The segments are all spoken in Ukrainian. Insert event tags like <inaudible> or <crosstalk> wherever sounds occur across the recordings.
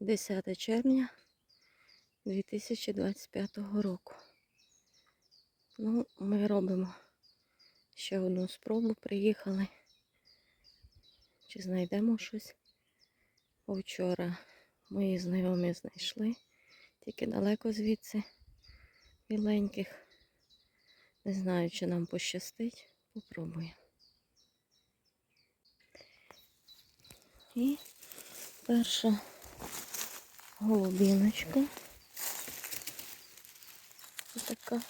10 червня 2025 року. Ну, ми робимо ще одну спробу. Приїхали. Чи знайдемо щось? Вчора мої знайомі знайшли. Тільки далеко звідси біленьких. Не знаю, чи нам пощастить. Попробуємо. І перша голубіночка. Ось така.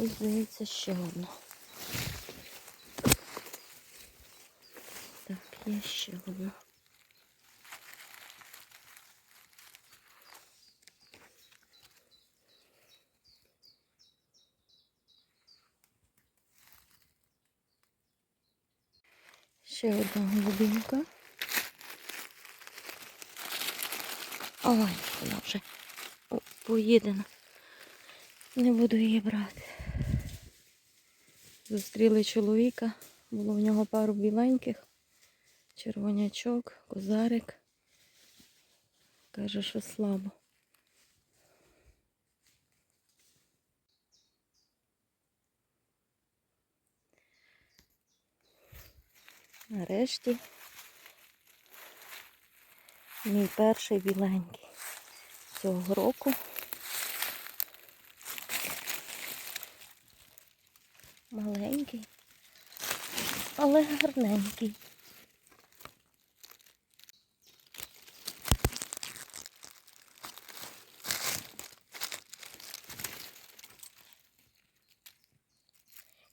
І здається ще одна. Так, є ще одна. Ще одна голубінка. Ой, вона вже поїдена. Не буду її брати. Зустріли чоловіка, було в нього пару біленьких, червонячок, козарик. Каже, що слабо. Нарешті мій перший біленький цього року. Маленький, але гарненький.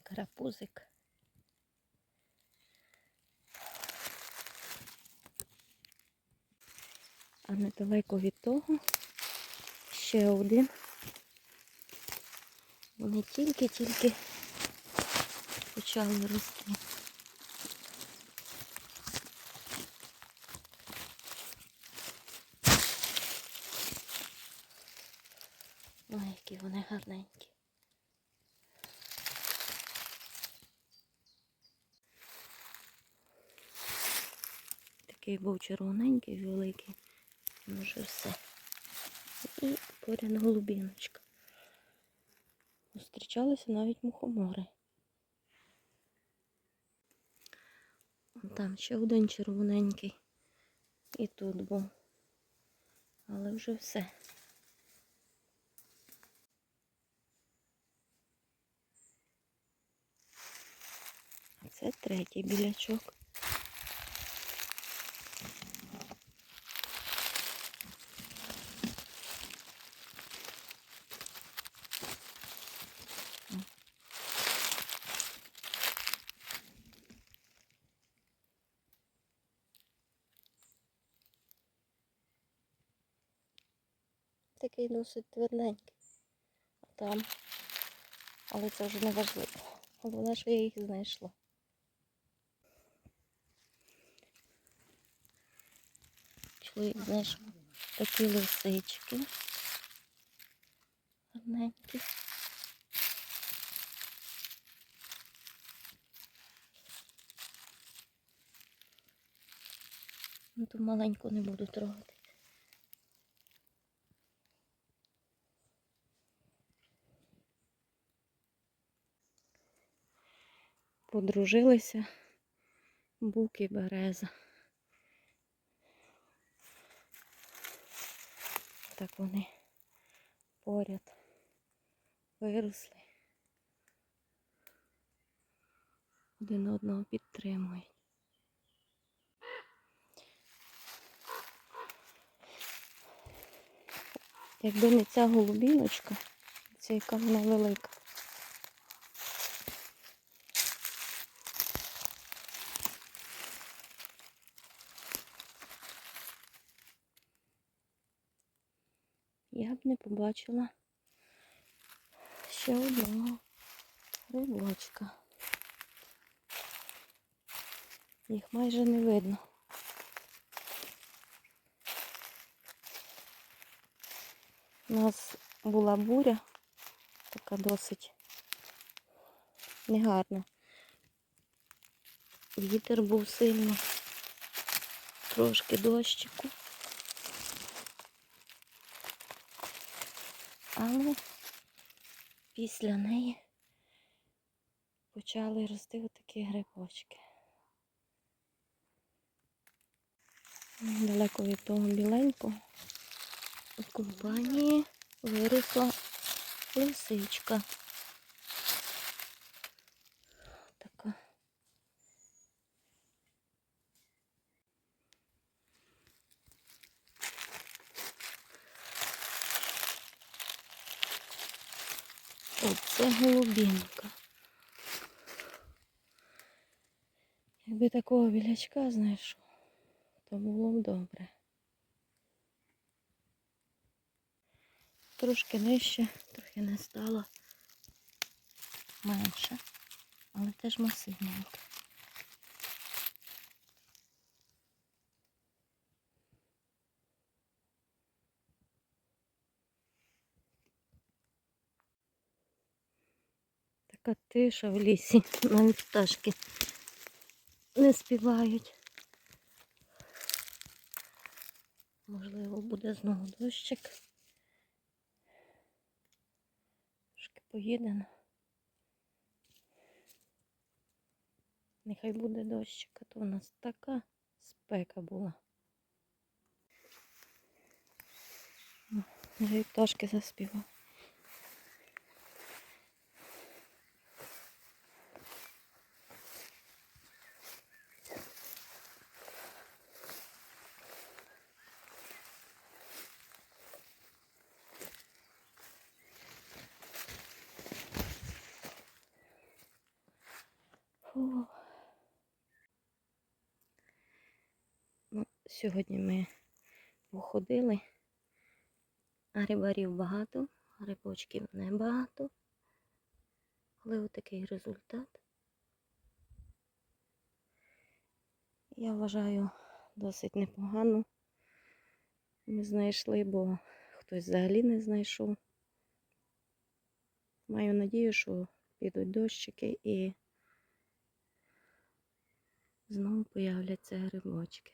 Карапузик. Недалеко від того ще один. Вони тільки-тільки почали рости. Ой, які вони гарненькі. Такий був червоненький, великий. Вже все. І поряд голубіночка. Зустрічалися навіть мухомори. Там ще один червоненький. І тут був. Але вже все. Це третій білячок. Такий досить тверденький. А там. Але це вже не важливо. Головне, що я їх знайшла. Чоловік знайшов такі лисички. Гарненькі. Ну, ту маленьку не буду трогати. Подружилися бук і береза. Так вони поряд виросли. Один одного підтримують. Якби не ця голубіночка, це яка вона велика. Я б не побачила ще одного грибочка. Їх майже не видно. У нас була буря, така досить негарно. Вітер був сильно. Трошки дощику. Але після неї почали рости отакі грибочки. Далеко від того біленького у компанії виросла лисичка. Така. Оце голубінка. Якби такого білячка знайшов, то було б добре. Трошки нижче, трохи не стало менше, але теж масивненьке. Така тиша в лісі, <laughs> навіть пташки не співають. Можливо, буде знову дощик. Трошки поїдено. Нехай буде дощик, а то у нас така спека була. О, Вже пташки заспівали. Фу. Ну, сьогодні ми походили. Грибарів багато, грибочків небагато. Але отакий результат. Я вважаю досить непогано. Ми знайшли, бо хтось взагалі не знайшов. Маю надію, що підуть дощики і знову появляться грибочки.